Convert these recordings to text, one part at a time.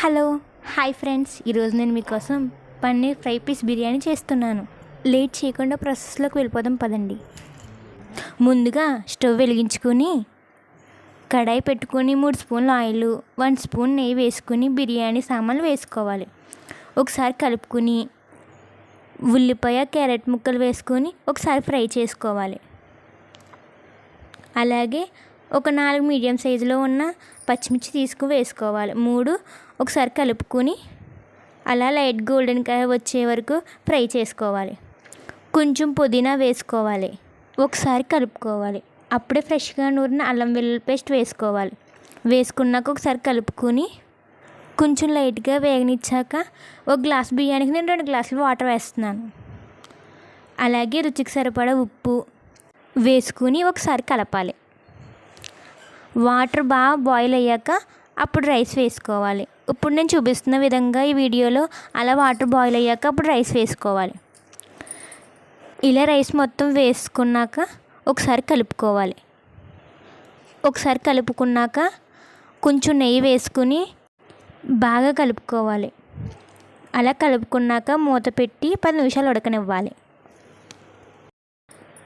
Hello hi friends. ఈరోజు నేను మీకోసం పన్నీర్ ఫ్రై పీస్ బిర్యానీ చేస్తున్నాను. లేట్ చేయకుండా ప్రాసెస్లోకి వెళ్ళిపోదాం పదండి. ముందుగా స్టవ్ వెలిగించుకొని కడాయి పెట్టుకొని మూడు స్పూన్లు ఆయిల్ వన్ స్పూన్ నెయ్యి వేసుకుని బిర్యానీ సామాన్లు వేసుకోవాలి. ఒకసారి కలుపుకొని ఉల్లిపాయ క్యారెట్ ముక్కలు వేసుకొని ఒకసారి ఫ్రై చేసుకోవాలి. అలాగే ఒక నాలుగు మీడియం సైజులో ఉన్న పచ్చిమిర్చి తీసుకు వేసుకోవాలి. మూడు ఒకసారి కలుపుకొని అలా లైట్ గోల్డెన్ కలర్ వచ్చే వరకు ఫ్రై చేసుకోవాలి. కొంచెం పుదీనా వేసుకోవాలి. ఒకసారి కలుపుకోవాలి. అప్పుడే ఫ్రెష్గా నూరిన అల్లం వెల్లుల్లి పేస్ట్ వేసుకోవాలి. వేసుకున్నాక ఒకసారి కలుపుకొని కొంచెం లైట్గా వేగనిచ్చాక ఒక గ్లాస్ బియ్యానికి నేను రెండు గ్లాసులు వాటర్ వేస్తున్నాను. అలాగే రుచికి సరిపడా ఉప్పు వేసుకుని ఒకసారి కలపాలి. వాటర్ బాగా బాయిల్ అయ్యాక అప్పుడు రైస్ వేసుకోవాలి. ఇప్పుడు నేను చూపిస్తున్న విధంగా ఈ వీడియోలో అలా వాటర్ బాయిల్ అయ్యాక అప్పుడు రైస్ వేసుకోవాలి. ఇలా రైస్ మొత్తం వేసుకున్నాక ఒకసారి కలుపుకోవాలి. ఒకసారి కలుపుకున్నాక కొంచెం నెయ్యి వేసుకుని బాగా కలుపుకోవాలి. అలా కలుపుకున్నాక మూత పెట్టి పది నిమిషాలు ఉడకనివ్వాలి.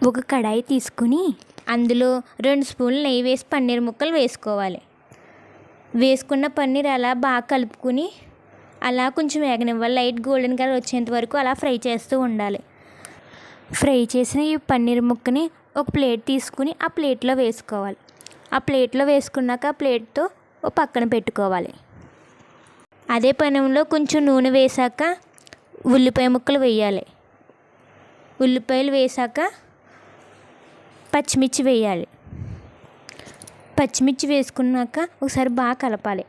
ఒక కడాయి తీసుకుని అందులో రెండు స్పూన్లు నెయ్యి వేసి పన్నీర్ ముక్కలు వేసుకోవాలి. వేసుకున్న పన్నీర్ అలా బాగా కలుపుకుని అలా కొంచెం వేగనివ్వాలి. లైట్ గోల్డెన్ కలర్ వచ్చేంత వరకు అలా ఫ్రై చేస్తూ ఉండాలి. ఫ్రై చేసిన ఈ పన్నీర్ ముక్కని ఒక ప్లేట్ తీసుకుని ఆ ప్లేట్లో వేసుకోవాలి. ఆ ప్లేట్లో వేసుకున్నాక ఆ ప్లేట్తో ఓ పక్కన పెట్టుకోవాలి. అదే పనంలో కొంచెం నూనె వేసాక ఉల్లిపాయ ముక్కలు వేయాలి. ఉల్లిపాయలు వేసాక పచ్చిమిర్చి వేయాలి. పచ్చిమిర్చి వేసుకున్నాక ఒకసారి బాగా కలపాలి.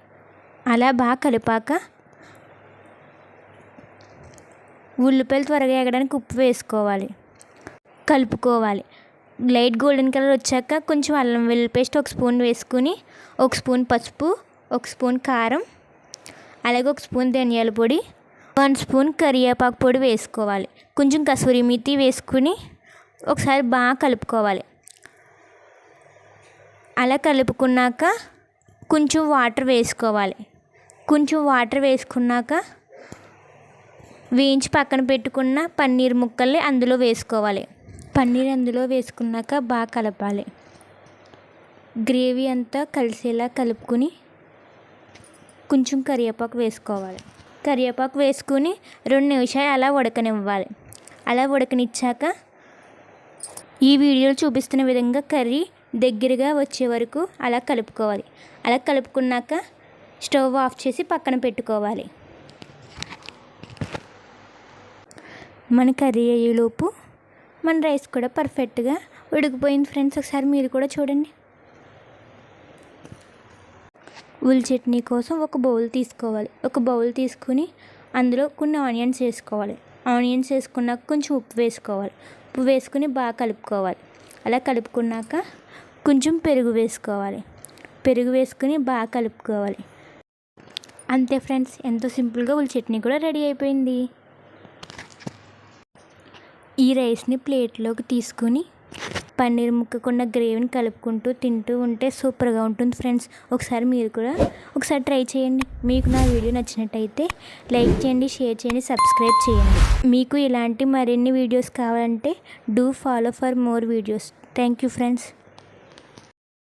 అలా బాగా కలిపాక ఉల్లిపాయలు త్వరగా ఎగడానికి ఉప్పు వేసుకోవాలి. కలుపుకోవాలి. లైట్ గోల్డెన్ కలర్ వచ్చాక కొంచెం అల్లం వెల్లుల్లి పేస్ట్ ఒక స్పూన్ వేసుకుని ఒక స్పూన్ పసుపు ఒక స్పూన్ కారం అలాగే ఒక స్పూన్ ధనియాల పొడి వన్ స్పూన్ కరివేపాకు పొడి వేసుకోవాలి. కొంచెం కసూరి మితి వేసుకుని ఒకసారి బాగా కలుపుకోవాలి. అలా కలుపుకున్నాక కొంచెం వాటర్ వేసుకోవాలి. కొంచెం వాటర్ వేసుకున్నాక వేయించి పక్కన పెట్టుకున్న పన్నీర్ ముక్కల్ని అందులో వేసుకోవాలి. పన్నీర్ అందులో వేసుకున్నాక బాగా కలపాలి. గ్రేవీ అంతా కలిసేలా కలుపుకుని కొంచెం కరివేపాకు వేసుకోవాలి. కరివేపాకు వేసుకుని రెండు నిమిషాలు అలా ఉడకనివ్వాలి. అలా ఉడకనిచ్చాక ఈ వీడియోలో చూపిస్తున్న విధంగా కర్రీ దగ్గరగా వచ్చే వరకు అలా కలుపుకోవాలి. అలా కలుపుకున్నాక స్టవ్ ఆఫ్ చేసి పక్కన పెట్టుకోవాలి. మన కర్రీ అయ్యేలోపు మన రైస్ కూడా పర్ఫెక్ట్గా ఉడికిపోయింది ఫ్రెండ్స్. ఒకసారి మీరు కూడా చూడండి. ఉల్లి చట్నీ కోసం ఒక బౌల్ తీసుకోవాలి. ఒక బౌల్ తీసుకుని అందులో కొన్ని ఆనియన్స్ వేసుకోవాలి. ఆనియన్స్ వేసుకున్నాక కొంచెం ఉప్పు వేసుకోవాలి. ఉప్పు వేసుకుని బాగా కలుపుకోవాలి. అలా కలుపుకున్నాక కొంచెం పెరుగు వేసుకోవాలి. పెరుగు వేసుకుని బాగా కలుపుకోవాలి. అంతే ఫ్రెండ్స్ ఎంతో సింపుల్గా ఉల్లి చట్నీ కూడా రెడీ అయిపోయింది. ఈ రైస్ని ప్లేట్లోకి తీసుకుని పన్నీర్ ముక్కకున్న గ్రేవీని కలుపుకుంటూ తింటూ ఉంటే సూపర్గా ఉంటుంది ఫ్రెండ్స్. ఒకసారి మీరు కూడా ఒకసారి ట్రై చేయండి. మీకు నా వీడియో నచ్చినట్టయితే లైక్ చేయండి షేర్ చేయండి సబ్స్క్రైబ్ చేయండి. మీకు ఇలాంటి మరిన్ని వీడియోస్ కావాలంటే do follow for more videos. Thank you friends.